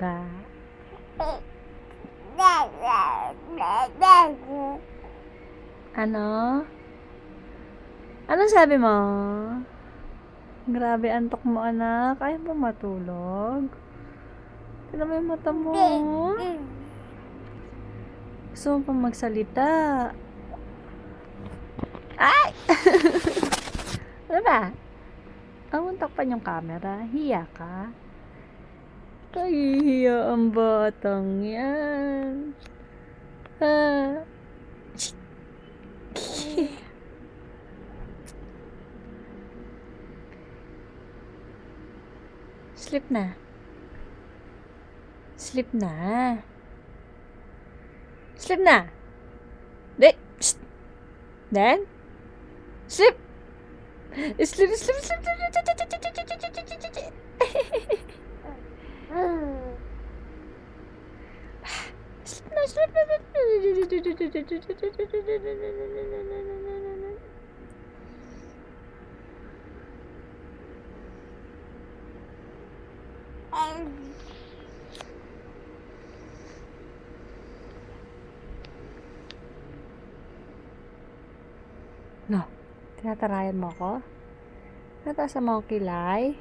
ba? Ano? Ano sabi mo? Grabe, antok mo anak. Ayaw ba matulog? Tignan mo yung mata mo. Gusto mo pa magsalita. Ay! ano ba? Ang takpan yung camera. Hiya ka? Kahihiya ang batang yan. Ah. Sleep na. Sleep na. Sleep na. Psst. Dan. Sleep. Sleep, sleep, sleep. Sleep na, sleep na. No, tinatarayan mo ako? Natasa mo ang kilay?